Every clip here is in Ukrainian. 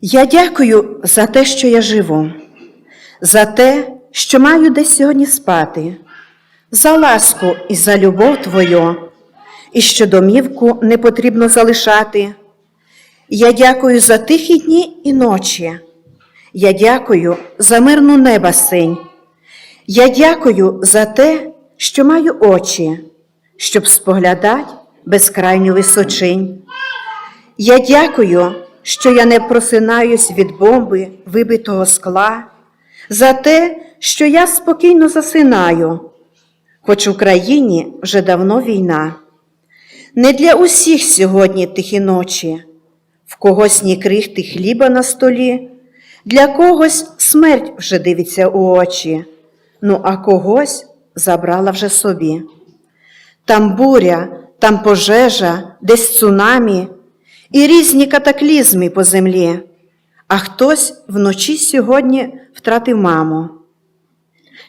Я дякую за те, що я живу, за те, що маю десь сьогодні спати, за ласку і за любов Твою, і що домівку не потрібно залишати. Я дякую за тихі дні і ночі. Я дякую за мирну неба синь. Я дякую за те, що маю очі, щоб споглядать безкрайню височинь. Я дякую, що я не просинаюсь від бомби вибитого скла, за те, що я спокійно засинаю, хоч в країні вже давно війна. Не для усіх сьогодні тихі ночі, в когось ні крихти хліба на столі, для когось смерть вже дивиться у очі, ну а когось забрала вже собі. Там буря, там пожежа, десь цунамі і різні катаклізми по землі, а хтось вночі сьогодні втратив маму,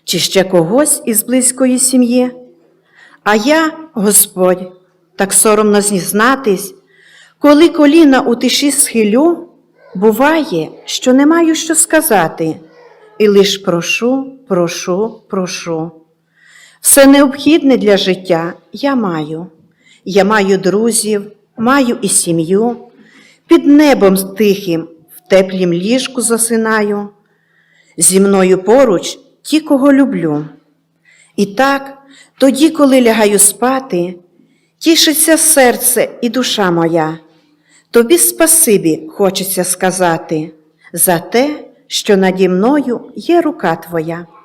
чи ще когось із близької сім'ї. А я, Господь, так соромно зізнатись, коли коліна у тиші схилю, буває, що не маю що сказати, і лиш прошу, прошу, прошу. Все необхідне для життя я маю. Я маю друзів, маю і сім'ю, під небом тихим, в теплім ліжку засинаю, зі мною поруч ті, кого люблю. І так, тоді, коли лягаю спати, тішиться серце і душа моя. Тобі спасибі хочеться сказати за те, що наді мною є рука твоя.